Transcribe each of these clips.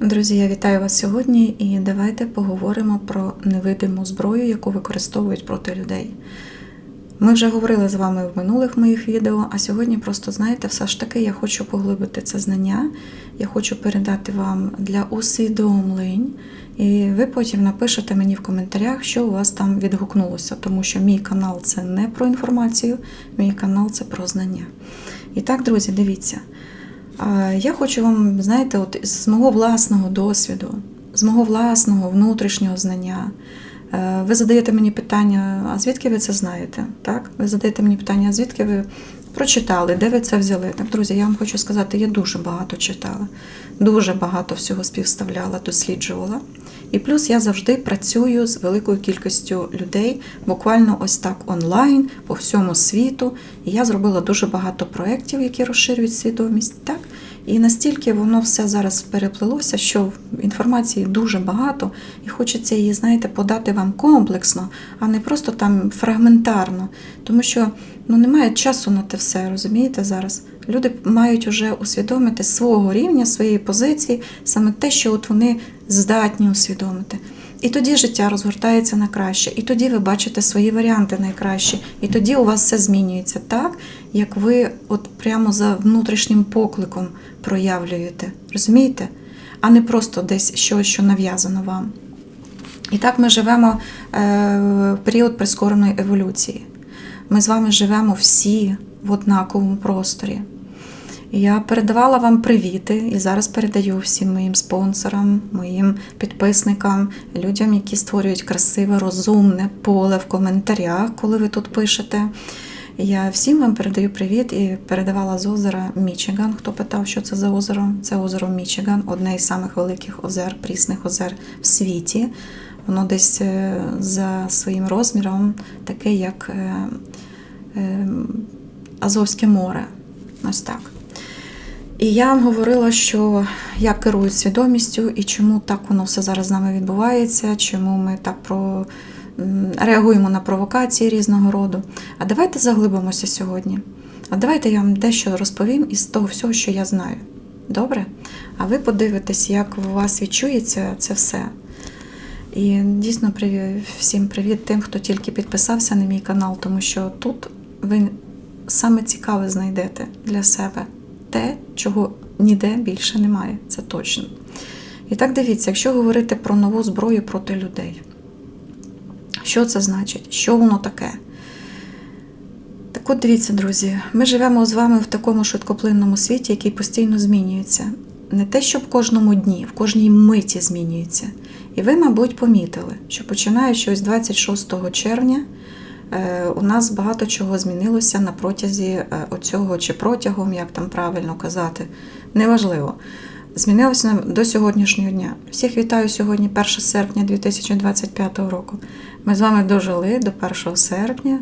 Друзі, я вітаю вас сьогодні і давайте поговоримо про невидиму зброю, яку використовують проти людей. Ми вже говорили з вами в минулих моїх відео, а сьогодні просто знаєте, все ж таки я хочу поглибити це знання, я хочу передати вам для усвідомлень, і ви потім напишете мені в коментарях, що у вас там відгукнулося, тому що мій канал це не про інформацію, мій канал це про знання. І так, друзі, дивіться. Я хочу вам, знаєте, от з мого власного досвіду, з мого власного внутрішнього знання. е, Ви задаєте мені питання, а звідки ви це знаєте? Так? Ви задаєте мені питання, а звідки ви прочитали, де ви це взяли? Так, друзі, я вам хочу сказати, я дуже багато читала, дуже багато всього співставляла, досліджувала. І плюс я завжди працюю з великою кількістю людей, буквально ось так онлайн, по всьому світу. І я зробила дуже багато проєктів, які розширюють свідомість. Так? І настільки воно все зараз переплилося, що інформації дуже багато, і хочеться її, знаєте, подати вам комплексно, а не просто там фрагментарно. Тому що ну, немає часу на те все, розумієте, зараз. Люди мають вже усвідомити свого рівня, своєї позиції, саме те, що от вони здатні усвідомити. І тоді життя розгортається на краще, і тоді ви бачите свої варіанти найкращі, і тоді у вас все змінюється так, як ви от прямо за внутрішнім покликом проявлюєте. Розумієте? А не просто десь щось, що нав'язано вам. І так ми живемо е, в період прискореної еволюції. Ми з вами живемо всі в однаковому просторі. Я передавала вам привіти і зараз передаю всім моїм спонсорам, моїм підписникам, людям, які створюють красиве, розумне поле в коментарях, коли ви тут пишете. Я всім вам передаю привіт і передавала з озера Мічиган. Хто питав, що це за озеро? Це озеро Мічиган, одне із самих великих озер, прісних озер в світі. Воно десь е, за своїм розміром таке, як е, е, Азовське море. Ось так. І я вам говорила, що я керую свідомістю і чому так воно все зараз з нами відбувається, чому ми так про... реагуємо на провокації різного роду. А давайте заглибимося сьогодні. А давайте я вам дещо розповім із того всього, що я знаю. Добре? А ви подивитесь, як у вас відчується це все. І дійсно всім привіт тим, хто тільки підписався на мій канал, тому що тут ви саме цікаве знайдете для себе те, чого ніде більше немає, це точно. І так дивіться, якщо говорити про нову зброю проти людей, що це значить? Що воно таке? Так от дивіться, друзі, ми живемо з вами в такому швидкоплинному світі, який постійно змінюється. Не те, що в кожному дні, в кожній миті змінюється. І ви, мабуть, помітили, що починаючи ось 26 червня, у нас багато чого змінилося на протязі е, оцього чи протягом, як там правильно казати, неважливо. Змінилося до сьогоднішнього дня. Всіх вітаю сьогодні, 1 серпня 2025 року. Ми з вами дожили до 1 серпня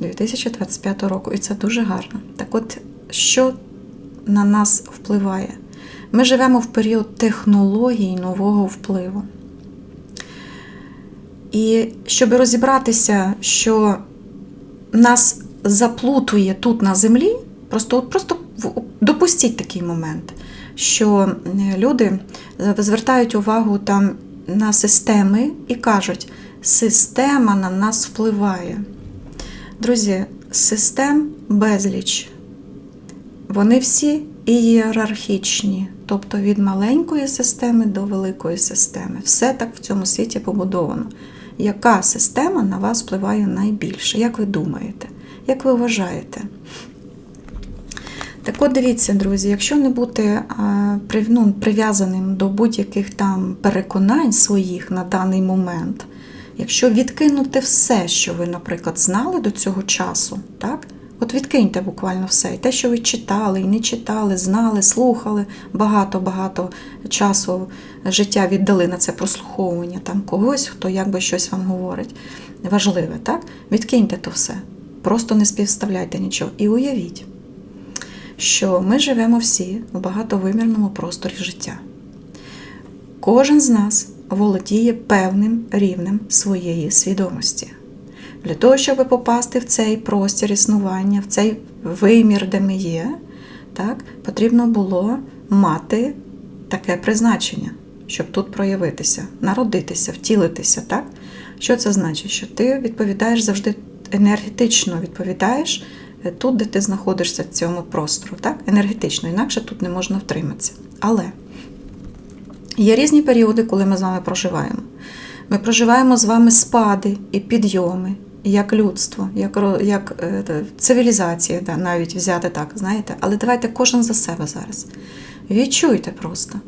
2025 року, і це дуже гарно. Так от, що на нас впливає? Ми живемо в період технологій нового впливу. І щоб розібратися, що нас заплутує тут на землі, просто, от просто допустіть такий момент, що е, люди звертають увагу там на системи і кажуть, система на нас впливає. Друзі, систем безліч. Вони всі ієрархічні, тобто від маленької системи до великої системи. Все так в цьому світі побудовано. Яка система на вас впливає найбільше? Як ви думаєте? Як ви вважаєте? Так от дивіться, друзі, якщо не бути ну, прив'язаним до будь-яких там переконань своїх на даний момент, якщо відкинути все, що ви, наприклад, знали до цього часу, так? От відкиньте буквально все. І те, що ви читали, і не читали, знали, слухали, багато-багато часу життя віддали на це прослуховування там когось, хто якби щось вам говорить. Важливе, так? Відкиньте то все. Просто не співставляйте нічого. І уявіть, що ми живемо всі в багатовимірному просторі життя. Кожен з нас володіє певним рівнем своєї свідомості. Для того, щоб попасти в цей простір існування, в цей вимір, де ми є, так, потрібно було мати таке призначення. щоб тут проявитися, народитися, втілитися. так? Що це значить? Що ти відповідаєш завжди енергетично відповідаєш е, тут, де ти знаходишся в цьому простору, так? енергетично, інакше тут не можна втриматися. Але є різні періоди, коли ми з вами проживаємо. Ми проживаємо з вами спади і підйоми, як людство, як, як е, цивілізація, да, навіть взяти так, знаєте. Але давайте кожен за себе зараз. Відчуйте просто,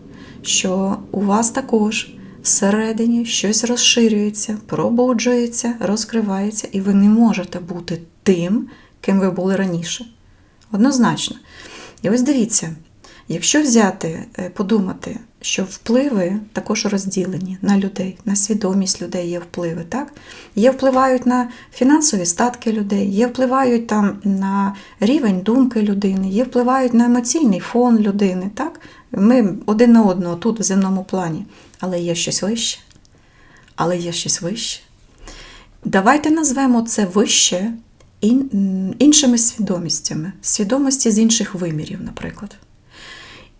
що у вас також всередині щось розширюється, пробуджується, розкривається, і ви не можете бути тим, ким ви були раніше. Однозначно. І ось дивіться, якщо взяти, е, подумати, що впливи також розділені на людей, на свідомість людей є впливи, так? Є впливають на фінансові статки людей, є впливають там на рівень думки людини, є впливають на емоційний фон людини, так? Ми один на одного тут в земному плані, але є щось вище. Але є щось вище. Давайте назвемо це вище іншими свідомістями, свідомості з інших вимірів, наприклад.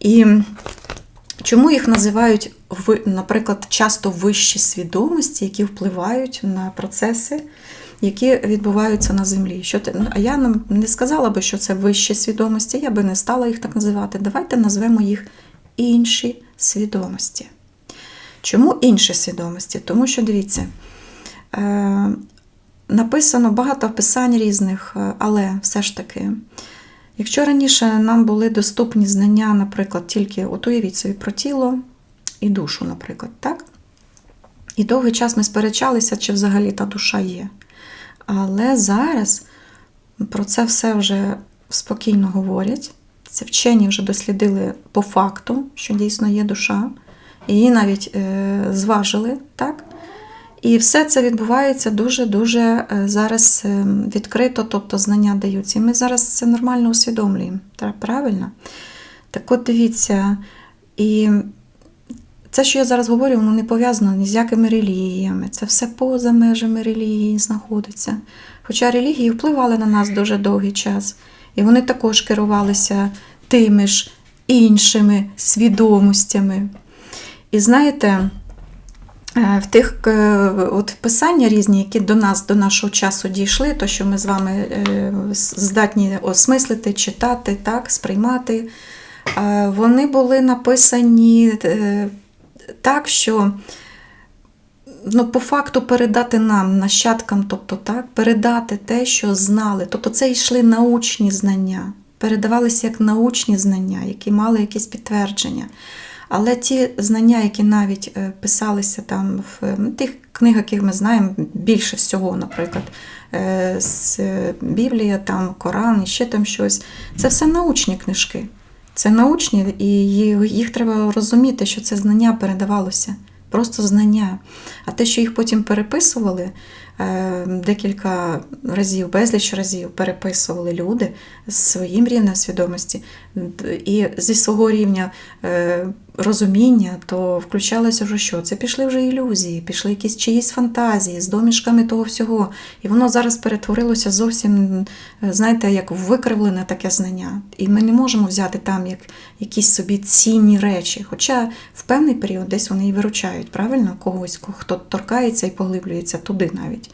І чому їх називають, наприклад, часто вищі свідомості, які впливають на процеси, які відбуваються на землі? Що ти, ну, а я нам не сказала би, що це вищі свідомості, я би не стала їх так називати. Давайте назвемо їх інші свідомості. Чому інші свідомості? Тому що дивіться, е, написано багато писань різних, е, але все ж таки, якщо раніше нам були доступні знання, наприклад, тільки от уявіть собі про тіло і душу, наприклад, так? І довгий час ми сперечалися, чи взагалі та душа є. Але зараз про це все вже спокійно говорять. Це вчені вже дослідили по факту, що дійсно є душа. Її навіть е, зважили, так? І все це відбувається дуже-дуже е, зараз е, відкрито, тобто знання даються. І ми зараз це нормально усвідомлюємо. Правильно? Так от дивіться, і це, що я зараз говорю, воно не пов'язано ні з якими релігіями. Це все поза межами релігії знаходиться. Хоча релігії впливали на нас дуже довгий час, і вони також керувалися тими ж іншими свідомостями. І знаєте, в тих е, от писання різні, які до нас, до нашого часу дійшли, то що ми з вами е, здатні осмислити, читати, так, сприймати, е, вони були написані е, так, що ну, по факту передати нам, нащадкам, тобто так, передати те, що знали. Тобто це йшли научні знання, передавалися як научні знання, які мали якісь підтвердження. Але ті знання, які навіть е, писалися там в ну, тих книгах, яких ми знаємо, більше всього, наприклад, е, з е, Біблія, там Коран ще там щось, це все научні книжки. Це научні, і їх треба розуміти, що це знання передавалося. Просто знання. А те, що їх потім переписували е, декілька разів, безліч разів переписували люди з своїм рівнем свідомості і зі свого рівня е, розуміння, то включалося вже що? Це пішли вже ілюзії, пішли якісь чиїсь фантазії з домішками того всього. І воно зараз перетворилося зовсім, е, знаєте, як викривлене таке знання. І ми не можемо взяти там як якісь собі цінні речі. Хоча в певний період десь вони і виручають, правильно, когось, хто торкається і поглиблюється туди навіть.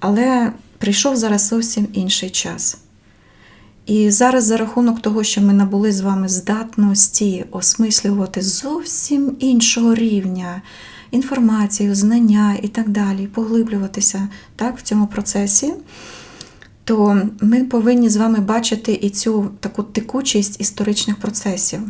Але прийшов зараз зовсім інший час. І зараз за рахунок того, що ми набули з вами здатності осмислювати зовсім іншого рівня інформацію, знання і так далі, поглиблюватися так, в цьому процесі, то ми повинні з вами бачити і цю таку текучість історичних процесів.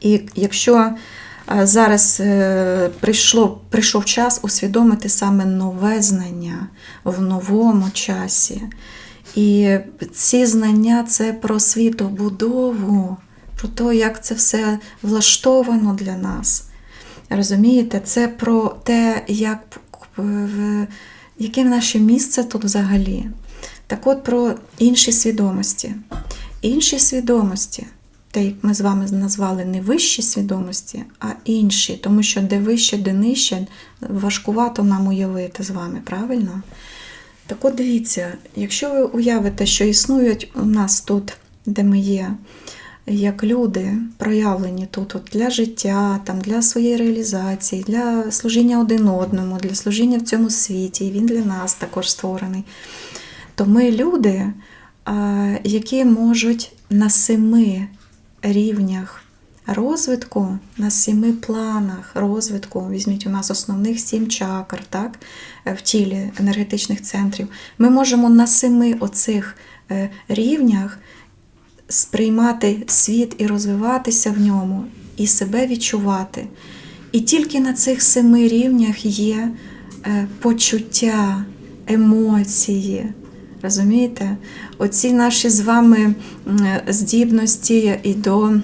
І якщо е, зараз е, прийшло, прийшов час усвідомити саме нове знання в новому часі. І ці знання це про світобудову, про те, як це все влаштовано для нас. Розумієте, це про те, як, яке наше місце тут взагалі. Так от про інші свідомості. Інші свідомості, те, як ми з вами назвали не вищі свідомості, а інші, тому що де вище, де нижче, важкувато нам уявити з вами, правильно? Так от дивіться, якщо ви уявите, що існують у нас тут, де ми є, як люди проявлені тут от, для життя, там, для своєї реалізації, для служіння один одному, для служіння в цьому світі, і він для нас також створений. То ми люди, які можуть на семи рівнях розвитку, на семи планах розвитку, візьміть у нас основних сім чакр, так, е, в тілі енергетичних центрів. Ми можемо на семи оцих е, рівнях сприймати світ і розвиватися в ньому, і себе відчувати. І тільки на цих семи рівнях є е, почуття, емоції. Розумієте? Оці наші з вами здібності і до, е,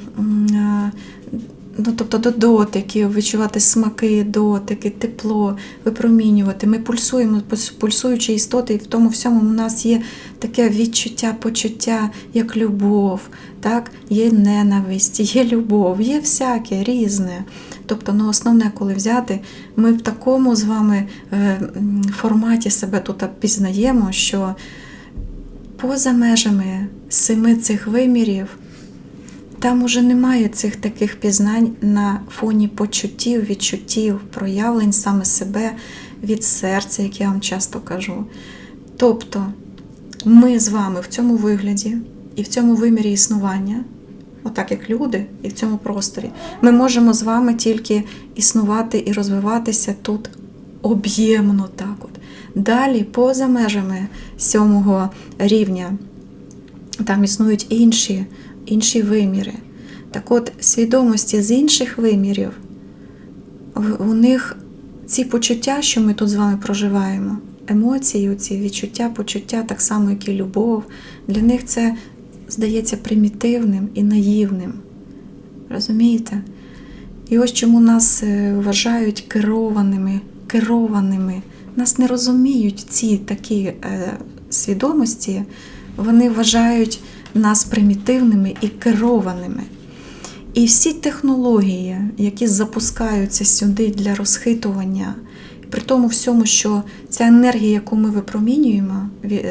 ну, тобто до дотиків, відчувати смаки, дотики, тепло, випромінювати. Ми пульсуємо, пульс- пульсуючі істоти, і в тому всьому у нас є таке відчуття, почуття, як любов, так? є ненависть, є любов, є всяке різне. Тобто, ну, основне, коли взяти, ми в такому з вами е, форматі себе тут пізнаємо, що поза межами семи цих вимірів там уже немає цих таких пізнань на фоні почуттів, відчуттів, проявлень саме себе від серця, як я вам часто кажу. Тобто ми з вами в цьому вигляді і в цьому вимірі існування, отак як люди, і в цьому просторі, ми можемо з вами тільки існувати і розвиватися тут об'ємно так от. Далі, поза межами сьомого рівня, там існують інші, інші виміри. Так от, свідомості з інших вимірів, у них ці почуття, що ми тут з вами проживаємо, емоції, ці відчуття, почуття, так само, як і любов, для них це здається примітивним і наївним. Розумієте? І ось чому нас е, вважають керованими, керованими. Нас не розуміють ці такі е, свідомості, вони вважають нас примітивними і керованими. І всі технології, які запускаються сюди для розхитування, при тому всьому, що ця енергія, яку ми випромінюємо,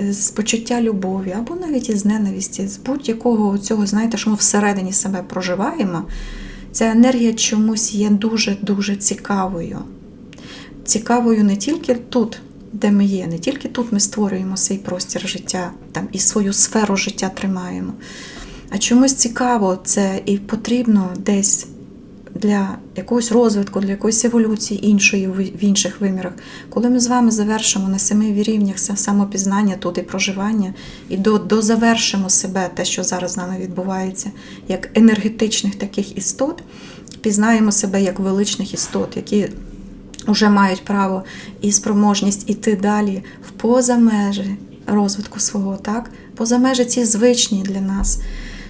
з почуття любові або навіть із ненависті, з будь-якого цього, знаєте, що ми всередині себе проживаємо, ця енергія чомусь є дуже-дуже цікавою. Цікавою не тільки тут, де ми є, не тільки тут ми створюємо свій простір життя там, і свою сферу життя тримаємо, а чомусь цікаво це і потрібно десь для якогось розвитку, для якоїсь еволюції іншої в інших вимірах. Коли ми з вами завершимо на семи рівнях самопізнання тут і проживання, і дозавершимо себе, те, що зараз з нами відбувається, як енергетичних таких істот, пізнаємо себе як величних істот, які вже мають право і спроможність іти далі в поза межі розвитку свого, так? поза межі ці звичні для нас,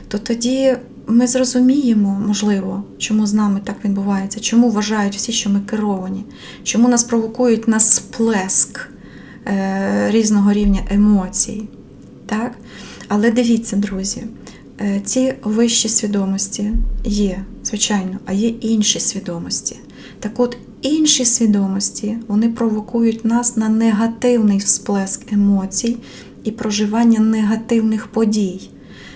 то тоді ми зрозуміємо, можливо, чому з нами так відбувається, чому вважають всі, що ми керовані, чому нас провокують на сплеск е, різного рівня емоцій. Так? Але дивіться, друзі, е, ці вищі свідомості є, звичайно, а є інші свідомості. Так от, інші свідомості вони провокують нас на негативний всплеск емоцій і проживання негативних подій.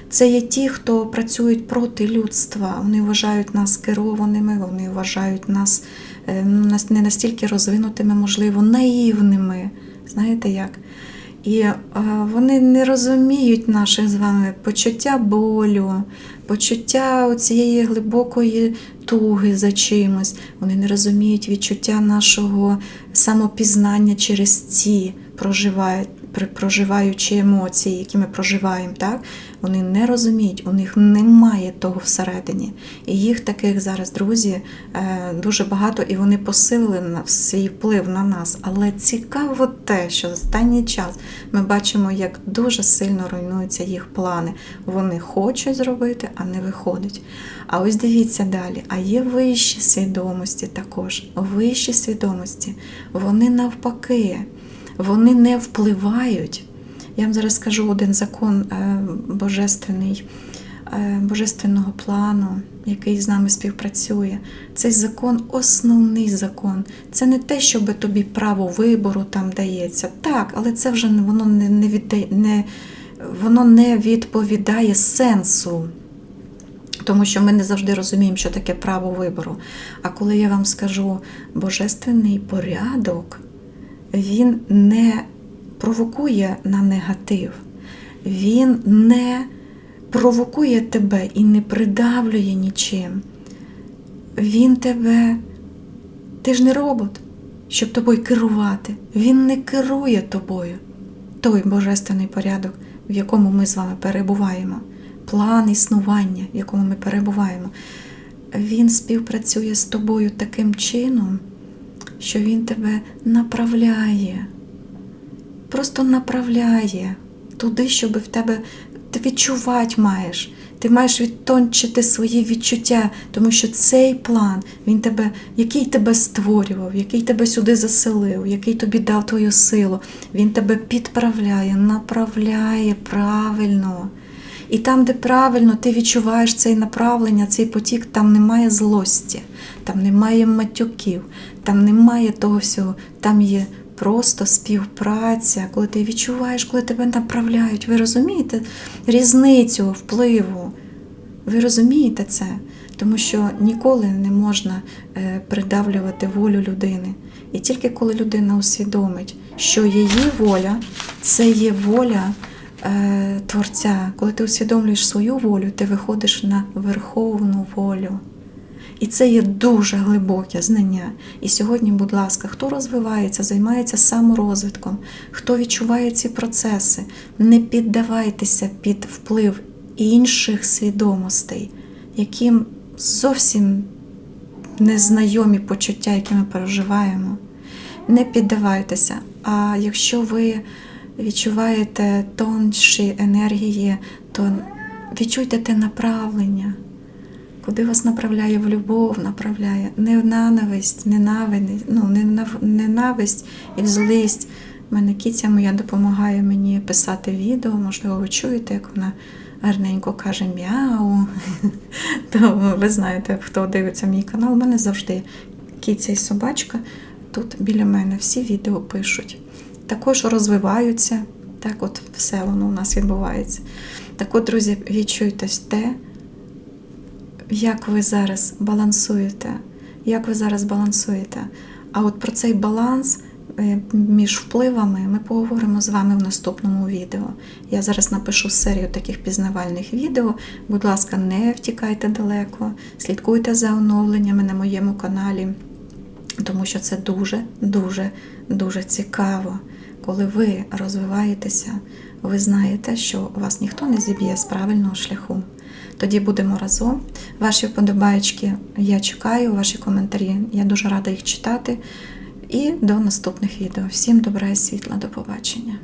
Це є ті, хто працюють проти людства. Вони вважають нас керованими, вони вважають нас е, ну, не настільки розвинутими, можливо, наївними. Знаєте як? І е, вони не розуміють наше з вами почуття болю, почуття цієї глибокої туги за чимось. Вони не розуміють відчуття нашого самопізнання через ці проживають. Проживаючи емоції, які ми проживаємо, так вони не розуміють, у них немає того всередині. І їх таких зараз, друзі, е, дуже багато, і вони посилили на свій вплив на нас. Але цікаво те, що останній час ми бачимо, як дуже сильно руйнуються їх плани. Вони хочуть зробити, а не виходить. А ось дивіться далі. А є вищі свідомості також. Вищі свідомості, вони навпаки, вони не впливають. Я вам зараз скажу один закон е, божественний, е, божественного плану, який з нами співпрацює. Цей закон основний закон. Це не те, щоб тобі право вибору там дається. Так, але це вже воно не, не, віддає, не, воно не відповідає сенсу Тому що ми не завжди розуміємо, що таке право вибору. А коли я вам скажу божественний порядок, він не провокує на негатив, він не провокує тебе і не придавлює нічим. Він тебе, ти ж не робот, щоб тобою керувати. Він не керує тобою. Той божественний порядок, в якому ми з вами перебуваємо, план існування, в якому ми перебуваємо, він співпрацює з тобою таким чином, що він тебе направляє, просто направляє туди, щоб в тебе ти відчувати маєш. Ти маєш відтончити свої відчуття, тому що цей план, він тебе, який тебе створював, який тебе сюди заселив, який тобі дав твою силу, він тебе підправляє, направляє правильно. І там, де правильно ти відчуваєш це направлення, цей потік, там немає злості, там немає матюків, там немає того всього, там є просто співпраця, коли ти відчуваєш, коли тебе направляють. Ви розумієте різницю впливу? Ви розумієте це? Тому що ніколи не можна е, придавлювати волю людини. І тільки коли людина усвідомить, що її воля це є воля е, Творця. Коли ти усвідомлюєш свою волю, ти виходиш на верховну волю. І це є дуже глибоке знання. І сьогодні, будь ласка, хто розвивається, займається саморозвитком, хто відчуває ці процеси, не піддавайтеся під вплив інших свідомостей, яким зовсім незнайомі почуття, які ми переживаємо. Не піддавайтеся. А якщо ви відчуваєте тонші енергії, то відчуйте те направлення куди вас направляє в любов, направляє не в ненависть, ненависть, ну, не ненависть і в злість. Мене кіця моя допомагає мені писати відео, можливо, ви чуєте, як вона гарненько каже мяу. То ви знаєте, хто дивиться мій канал, у мене завжди кіця і собачка тут біля мене всі відео пишуть. Також розвиваються. Так, от все воно у нас відбувається. Так от, друзі, відчуйте те, як ви зараз балансуєте, як ви зараз балансуєте. А от про цей баланс е, між впливами ми поговоримо з вами в наступному відео. Я зараз напишу серію таких пізнавальних відео. Будь ласка, не втікайте далеко, слідкуйте за оновленнями на моєму каналі, тому що це дуже, дуже, дуже цікаво. Коли ви розвиваєтеся, ви знаєте, що вас ніхто не зіб'є з правильного шляху. Тоді будемо разом. Ваші вподобаєчки я чекаю, ваші коментарі. Я дуже рада їх читати. І до наступних відео. Всім добра і світла. До побачення.